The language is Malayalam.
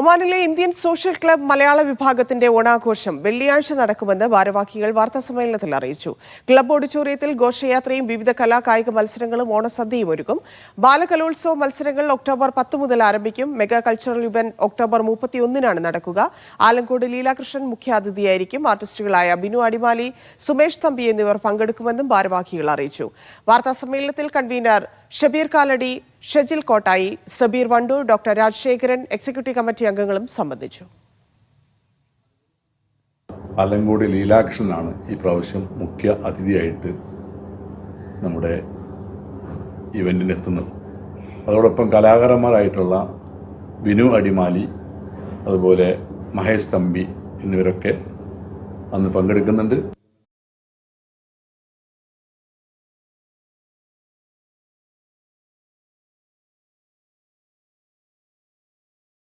ഒമാനിലെ ഇന്ത്യൻ സോഷ്യൽ ക്ലബ് മലയാള വിഭാഗത്തിന്റെ ഓണാഘോഷം വെള്ളിയാഴ്ച നടക്കുമെന്ന് ഭാരവാഹികൾ വാർത്താസമ്മേളനത്തിൽ അറിയിച്ചു. ക്ലബ് ഓഡിറ്റോറിയത്തിൽ ഘോഷയാത്രയും വിവിധ കലാ കായിക മത്സരങ്ങളും ഓണസദ്യയും ഒരുക്കും. ബാലകലോത്സവ മത്സരങ്ങൾ ഒക്ടോബർ പത്ത് മുതൽ ആരംഭിക്കും. മെഗാ കൾച്ചറൽ ഇവന്റ് ഒക്ടോബർ മുപ്പത്തിയൊന്നിനാണ് നടക്കുക. ആലങ്കോട് ലീലാകൃഷ്ണൻ മുഖ്യാതിഥിയായിരിക്കും. ആർട്ടിസ്റ്റുകളായ ബിനു അടിമാലി സുമേഷ് തമ്പി എന്നിവർ പങ്കെടുക്കുമെന്നും ഭാരവാഹികൾ അറിയിച്ചു. വാർത്താസമ്മേളനത്തിൽ convener Shabeer Kaladi Shajil Kottayi Sabeer Wandoor doctor Rajasekharan executive committee അംഗങ്ങളും സംബന്ധിച്ചു. ആലങ്കോട് ലീലാകൃഷ്ണനാണ് ഈ പ്രാവശ്യം മുഖ്യ അതിഥിയായിട്ട് നമ്മുടെ ഇവന്റിനെത്തുന്നത് അതോടൊപ്പം കലാകാരന്മാരായിട്ടുള്ള വിനു അടിമാലി അതുപോലെ മഹേഷ് തമ്പി എന്നിവരൊക്കെ അന്ന് പങ്കെടുക്കുന്നുണ്ട്.